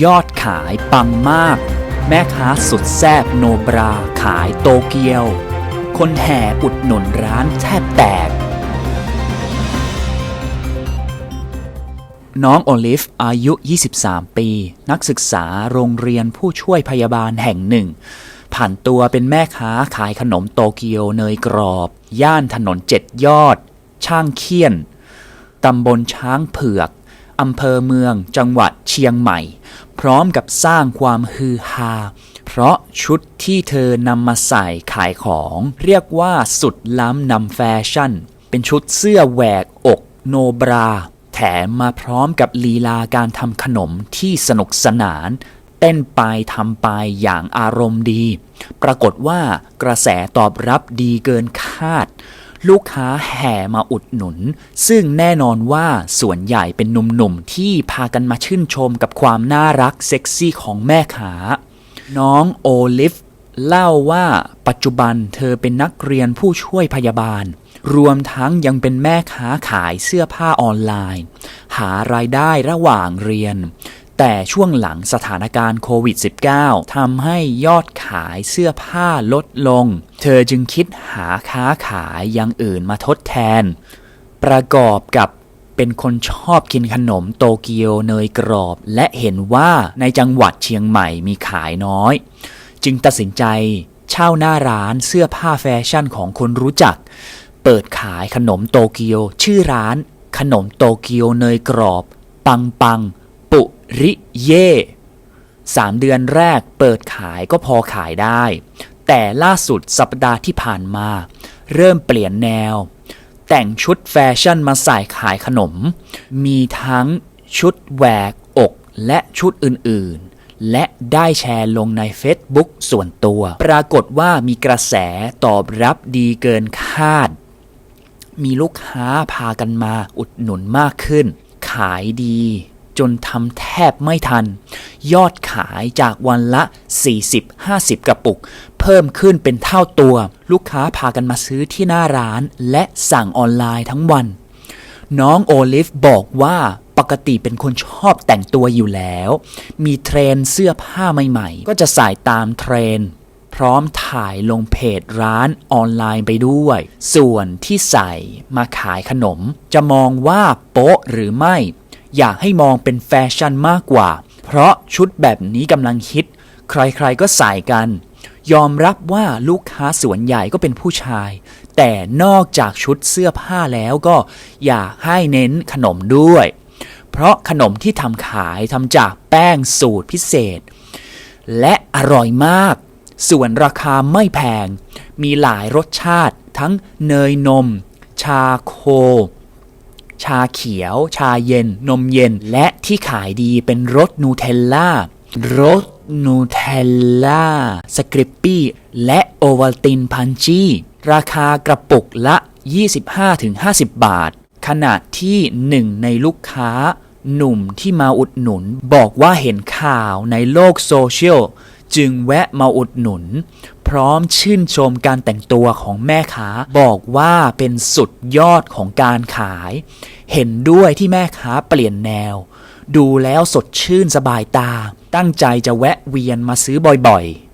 ยอดขายปังมาก แม่ค้าสุดแซบโนบราขายโตเกียว คนแห่อุดหนุนร้านแทบแตก น้องโอลิฟอายุ 23 ปี นักศึกษาโรงเรียนผู้ช่วยพยาบาลแห่งหนึ่ง ผ่านตัวเป็นแม่ค้าขายขนมโตเกียวเนยกรอบ ย่านถนนเจ็ดยอด ช่างเคียน ตำบลช้างเผือกอำเภอเมืองจังหวัดเชียงใหม่ พร้อมกับสร้างความฮือฮา เพราะชุดที่เธอนำมาใส่ขายของ เรียกว่าสุดล้ำนำแฟชั่น เป็นชุดเสื้อแหวกอกโนบรา แถมมาพร้อมกับลีลาการทำขนมที่สนุกสนาน เต้นไปทำไปอย่างอารมณ์ดี ปรากฏว่ากระแสตอบรับดีเกินคาด ลูกค้าแห่มาอุดหนุน ซึ่งแน่นอนว่าส่วนใหญ่เป็นหนุ่มๆ ที่พากันมาชื่นชมกับความน่ารักเซ็กซี่ของแม่ค้าน้องโอลิฟเล่าว่าปัจจุบันเธอเป็นนักเรียนผู้ช่วยพยาบาล รวมทั้งยังเป็นแม่ค้าขายเสื้อผ้าออนไลน์ หารายได้ระหว่างเรียน แต่ช่วงหลังสถานการณ์โควิด -19 ทำให้ยอดขายเสื้อผ้าลดลง เธอจึงคิดหาค้าขายอย่างอื่นมาทดแทน ประกอบกับเป็นคนชอบกินขนมโตเกียวเนยกรอบ และเห็นว่าในจังหวัดเชียงใหม่มีขายน้อย จึงตัดสินใจเช่าหน้าร้านเสื้อผ้าแฟชั่นของคนรู้จัก เปิดขายขนมโตเกียว ชื่อร้าน ขนมโตเกียวเนยกรอบ ปังปังปุ ริเย่สามเดือนแรกเปิดขายก็พอขายได้ แต่ล่าสุดสัปดาห์ที่ผ่านมา เริ่มเปลี่ยนแนว แต่งชุดแฟชั่นมาใส่ขายขนม มีทั้งชุดแหวกอกและชุดอื่นๆ และได้แชร์ลงใน Facebook ส่วนตัว ปรากฏว่ามีกระแสตอบรับดีเกินคาด มีลูกค้าพากันมาอุดหนุนมากขึ้น ขายดี จนทำแทบไม่ทัน ยอดขายจากวันละ 40-50 กระปุก เพิ่มขึ้นเป็นเท่าตัว ลูกค้าพากันมาซื้อที่หน้าร้านและสั่งออนไลน์ทั้งวัน น้องโอลิฟบอกว่าปกติเป็นคนชอบแต่งตัวอยู่แล้ว มีเทรนเสื้อผ้าใหม่ๆ ก็จะใส่ตามเทรนพร้อมถ่ายลงเพจร้านออนไลน์ไปด้วย ส่วนที่ใส่มาขายขนม จะมองว่าโป๊ะหรือไม่ อยากให้มองเป็นแฟชั่นมากกว่า เพราะชุดแบบนี้กำลังฮิต ใครๆก็ใส่กัน ยอมรับว่าลูกค้าส่วนใหญ่ก็เป็นผู้ชาย แต่นอกจากชุดเสื้อผ้าแล้วก็อยากให้เน้นขนมด้วย เพราะขนมที่ทำขายทำจากแป้งสูตรพิเศษ และอร่อยมาก ส่วนราคาไม่แพง มีหลายรสชาติทั้งเนยนม ชาโค ชาเขียว ชาเย็น นมเย็น และที่ขายดีเป็นรสนูเทลล่ารสนูเทลล่าสคริปปี้และโอวัลตินพันจีราคากระปุกละ 25-50 บาท ขณะที่หนึ่งในลูกค้าหนุ่มที่มาอุดหนุน บอกว่าเห็นข่าวในโลกโซเชียล จึงแวะมาอุดหนุน ร้อมชื่นชมการแต่งตัวของแม่ค้าบอกว่าเป็นสุดยอดของการขาย เห็นด้วยที่แม่ค้าเปลี่ยนแนว ดูแล้วสดชื่นสบายตา ตั้งใจจะแวะเวียนมาซื้อบ่อยๆ